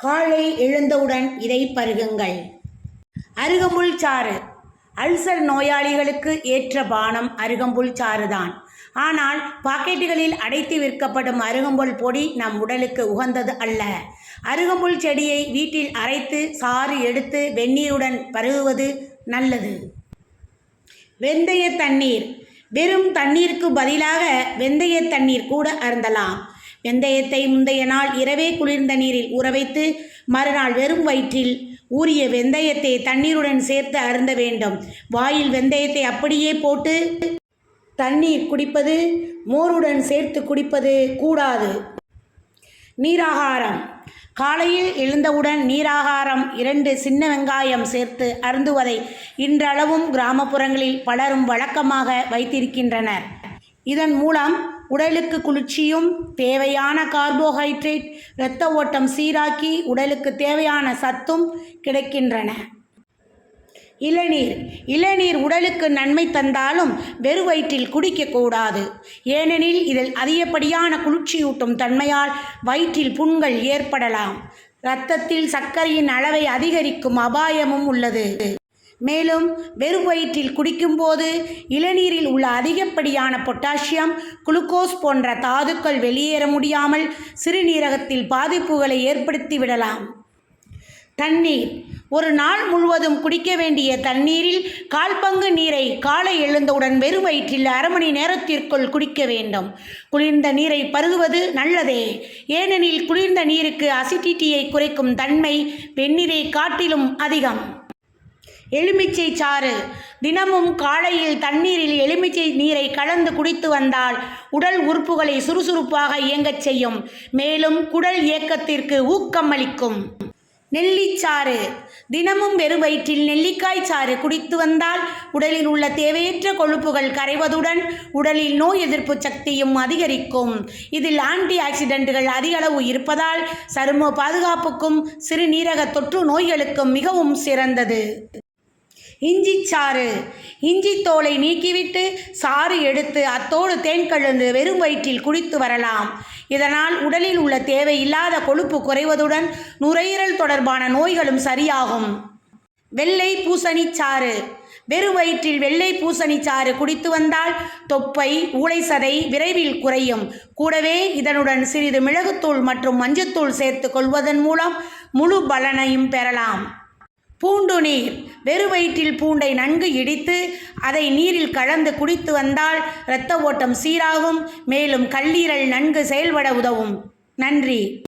காலை எழுந்தவுடன் இதை பருகுங்கள். அருகம்புல் சாறு. அல்சர் நோயாளிகளுக்கு ஏற்ற பானம் அருகம்புல் சாறுதான். ஆனால் பாக்கெட்டுகளில் அடைத்து விற்கப்படும் அருகம்புல் பொடி நம் உடலுக்கு உகந்தது அல்ல. அருகம்புல் செடியை வீட்டில் அரைத்து சாறு எடுத்து வெந்நீருடன் பருகுவது நல்லது. வெந்தய தண்ணீர். வெறும் தண்ணீருக்கு பதிலாக வெந்தய தண்ணீர் கூட அருந்தலாம். வெந்தயத்தை முந்தைய நாள் இரவே குளிர்ந்த நீரில் ஊற வைத்து மறுநாள் வெறும் வயிற்றில் ஊறிய வெந்தயத்தை தண்ணீருடன் சேர்த்து அருந்த வேண்டும். வாயில் வெந்தயத்தை அப்படியே போட்டு தண்ணீர் குடிப்பது மோருடன் சேர்த்து குடிப்பது கூடாது. நீராகாரம். காலையில் எழுந்தவுடன் நீராகாரம் இரண்டு சின்ன வெங்காயம் சேர்த்து அருந்துவதை இன்றளவும் கிராமப்புறங்களில் பலரும் வழக்கமாக வைத்திருக்கின்றனர். இதன் மூலம் உடலுக்கு குளிர்ச்சியும் தேவையான கார்போஹைட்ரேட் இரத்த ஓட்டம் சீராக்கி உடலுக்கு தேவையான சத்தும் கிடைக்கின்றன. இளநீர். இளநீர் உடலுக்கு நன்மை தந்தாலும் வெறு வயிற்றில் குடிக்கக்கூடாது ஏனெனில் இதில் அதிகப்படியான குளிர்ச்சியூட்டும் தன்மையால் வயிற்றில் புண்கள் ஏற்படலாம். இரத்தத்தில் சர்க்கரையின் அளவை அதிகரிக்கும் அபாயமும் உள்ளது. மேலும் வெறும் வயிற்றில் குடிக்கும்போது இளநீரில் உள்ள அதிகப்படியான பொட்டாசியம் குளுக்கோஸ் போன்ற தாதுக்கள் வெளியேற முடியாமல் சிறுநீரகத்தில் பாதிப்புகளை ஏற்படுத்தி விடலாம். தண்ணீர். ஒரு நாள் முழுவதும் குடிக்க வேண்டிய தண்ணீரில் கால் பங்கு நீரை காலை எழுந்தவுடன் வெறும் வயிற்றில் அரை மணி நேரத்திற்குள் குடிக்க வேண்டும். குளிர்ந்த நீரை பருகுவது நல்லதே. ஏனெனில் குளிர்ந்த நீருக்கு அசிடிட்டியை குறைக்கும் தன்மை வெந்நீரை காட்டிலும் அதிகம். எலுமிச்சை சாறு. தினமும் காலையில் தண்ணீரில் எலுமிச்சை நீரை கலந்து குடித்து வந்தால் உடல் உறுப்புகளை சுறுசுறுப்பாக இயங்கச் செய்யும். மேலும் குடல் இயக்கத்திற்கு ஊக்கம் அளிக்கும். நெல்லிச்சாறு தினமும் வெறும் வயிற்றில் நெல்லிக்காய் சாறு குடித்து வந்தால் உடலில் உள்ள தேவையற்ற கொழுப்புகள் கரைவதுடன் உடலில் நோய் எதிர்ப்பு சக்தியும் அதிகரிக்கும். இதில் ஆன்டி ஆக்சிடென்ட்கள் அதிக அளவு இருப்பதால் சரும பாதுகாப்புக்கும் சிறுநீரக தொற்று நோய்களுக்கும் மிகவும் சிறந்தது. இஞ்சி சாறு இஞ்சி தோலை நீக்கிவிட்டு சாறு எடுத்து அத்தோடு தேன் கலந்து வெறும் வயிற்றில் குடித்து வரலாம். இதனால் உடலில் உள்ள தேவையில்லாத கொழுப்பு குறைவதுடன் நுரையீரல் தொடர்பான நோய்களும் சரியாகும். வெள்ளை பூசணி சாறு வெறும் வயிற்றில் வெள்ளை பூசணி சாறு குடித்து வந்தால் தொப்பை ஊளைசதை விரைவில் குறையும். கூடவே இதனுடன் சிறிது மிளகுத்தூள் மற்றும் மஞ்சத்தூள் சேர்த்து கொள்வதன் மூலம் முழு பலனையும் பெறலாம். பூண்டு நீர். வெறுவயிற்றில் பூண்டை நன்கு இடித்து அதை நீரில் கலந்து குடித்து வந்தால் இரத்த ஓட்டம் சீராகும் மேலும் கல்லீரல் நன்கு செயல்பட உதவும். நன்றி.